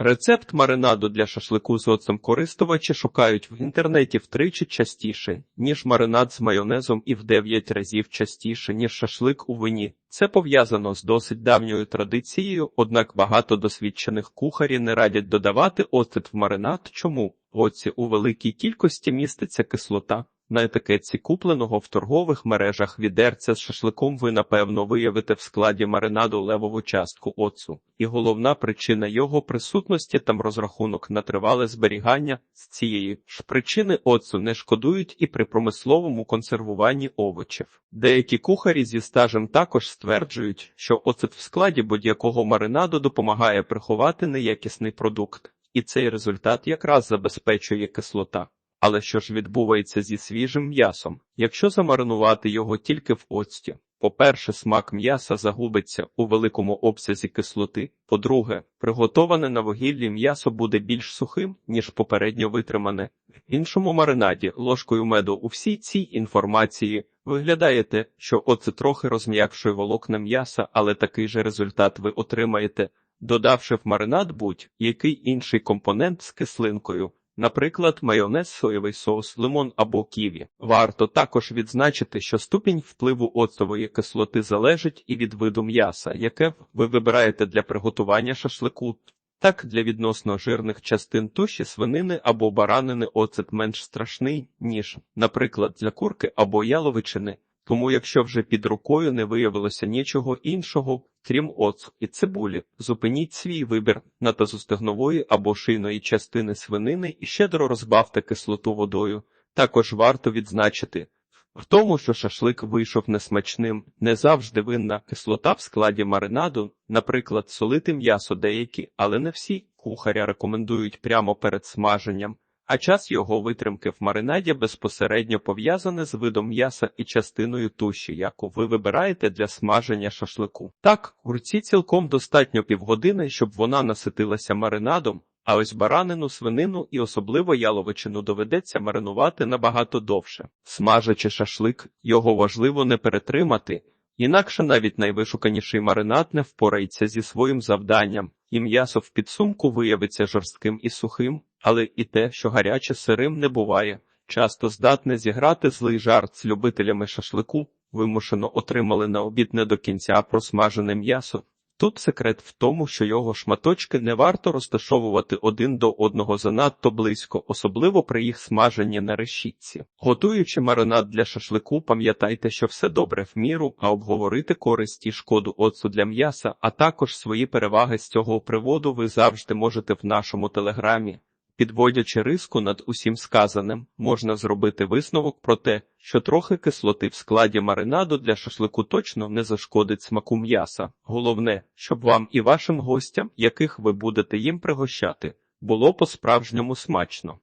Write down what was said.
Рецепт маринаду для шашлику з оцем користувачі шукають в інтернеті втричі частіше, ніж маринад з майонезом і в 9 разів частіше, ніж шашлик у вині. Це пов'язано з досить давньою традицією, однак багато досвідчених кухарів не радять додавати оцет в маринад. Чому? Оці у великій кількості міститься кислота. На етикетці купленого в торгових мережах відерця з шашликом ви напевно виявите в складі маринаду левову частку оцу, і головна причина його присутності там розрахунок на тривале зберігання з цієї ж причини оцу не шкодують і при промисловому консервуванні овочів. Деякі кухарі зі стажем також стверджують, що оцет в складі будь-якого маринаду допомагає приховати неякісний продукт, і цей результат якраз забезпечує кислота. Але що ж відбувається зі свіжим м'ясом, якщо замаринувати його тільки в оцті? По-перше, смак м'яса загубиться у великому обсязі кислоти. По-друге, приготоване на вугіллі м'ясо буде більш сухим, ніж попередньо витримане. В іншому маринаді ложкою меду у всій цій інформації виглядає те, що оце трохи розм'якшує волокна м'яса, але такий же результат ви отримаєте, додавши в маринад будь-який інший компонент з кислинкою. Наприклад, майонез, соєвий соус, лимон або ківі. Варто також відзначити, що ступінь впливу оцтової кислоти залежить і від виду м'яса, яке ви вибираєте для приготування шашлику. Так, для відносно жирних частин туші свинини або баранини оцет менш страшний, ніж, наприклад, для курки або яловичини. Тому, якщо вже під рукою не виявилося нічого іншого, крім оцу і цибулі, зупиніть свій вибір на тазостегнової або шийної частини свинини і щедро розбавте кислоту водою. Також варто відзначити в тому, що шашлик вийшов несмачним, не завжди винна кислота в складі маринаду, наприклад, солити м'ясо деякі, але не всі кухаря рекомендують прямо перед смаженням а час його витримки в маринаді безпосередньо пов'язаний з видом м'яса і частиною туші, яку ви вибираєте для смаження шашлику. Так, курці цілком достатньо півгодини, щоб вона наситилася маринадом, а ось баранину, свинину і особливо яловичину доведеться маринувати набагато довше. Смажачи шашлик, його важливо не перетримати. Інакше навіть найвишуканіший маринад не впорається зі своїм завданням, і м'ясо в підсумку виявиться жорстким і сухим, але і те, що гаряче сирим не буває, часто здатне зіграти злий жарт з любителями шашлику, вимушено отримали на обід не до кінця просмажене м'ясо. Тут секрет в тому, що його шматочки не варто розташовувати один до одного занадто близько, особливо при їх смаженні на решітці. Готуючи маринад для шашлику, пам'ятайте, що все добре в міру, а обговорити користь і шкоду оцу для м'яса, а також свої переваги з цього приводу ви завжди можете в нашому телеграмі. Підводячи риску над усім сказаним, можна зробити висновок про те, що трохи кислоти в складі маринаду для шашлику точно не зашкодить смаку м'яса. Головне, щоб вам і вашим гостям, яких ви будете їм пригощати, було по-справжньому смачно.